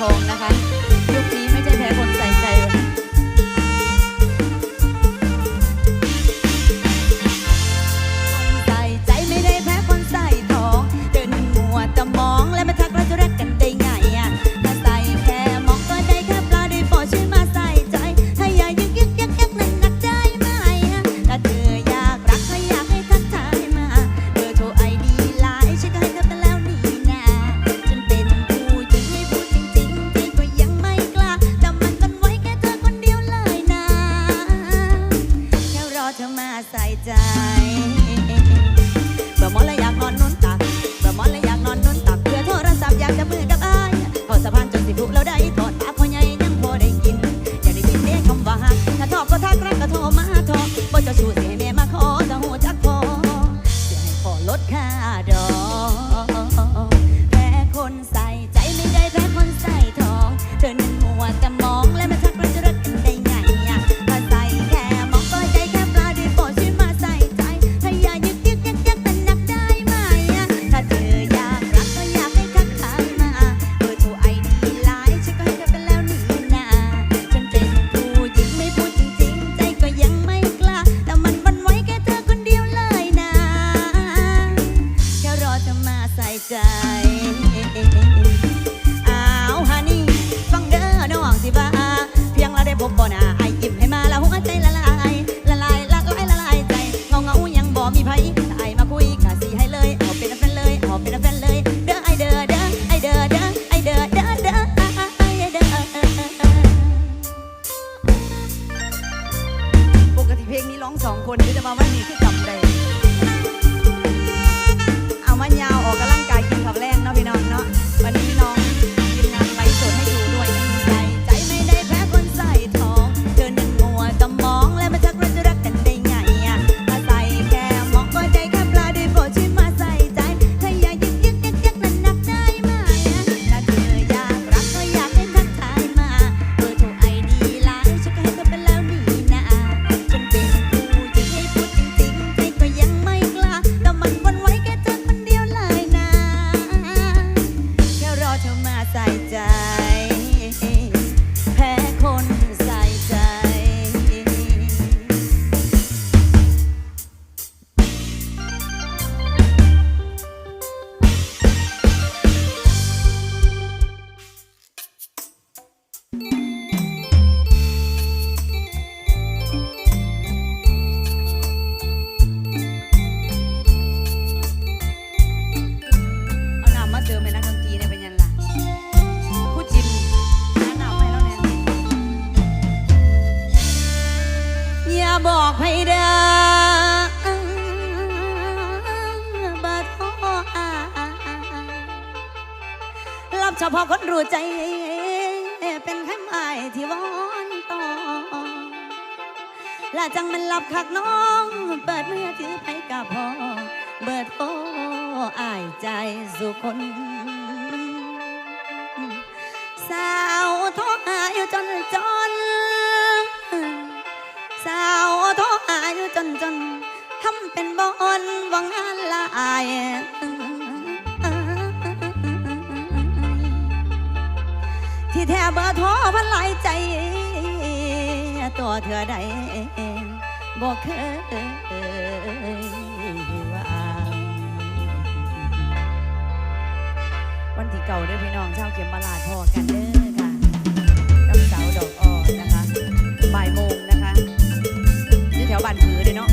ทองนะคะ ใส่ใจ ใจเป็นแค่ไม้ที่วอนต่อละจังมันหลับคักน้อง เปิดเมื่อถือไปกับพอ เบิดโอ้อายใจสุคน สาวท้ออายจนจน สาวท้ออายจนจนทำเป็นบอนวังอันละอาย ที่แท้เบอร์โทรพันหลายใจ ตัวเธอใดบอกเคยว่าวันที่เก่าด้วยพี่น้องชาเข็มมาลาดพอกันเด้อค่ะน้ำสาวดอกอ่อนนะคะบ่ายโมงนะคะที่แถวบ้านผือเด้เนาะ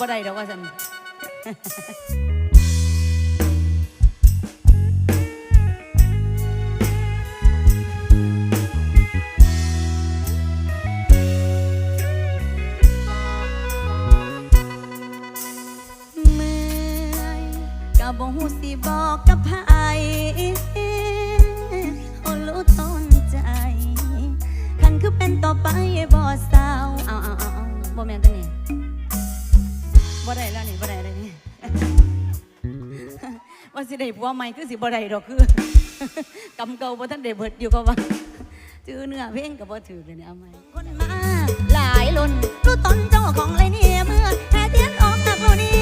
บ่ได้ดอกว่าสัน ว่าไม่คือสิบ่ได้ดอกคือกำเก่าบ่ทันได้เบิดอยู่ก็ว่าชื่อเนื้อเพลงก็บ่ถือเลยเนี่ยเอาไหม่คนมาหลายล้นรู้ตนเจ้าของเลยเนี่ยเมื่อแห่เทียนออกจากโลนี้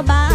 about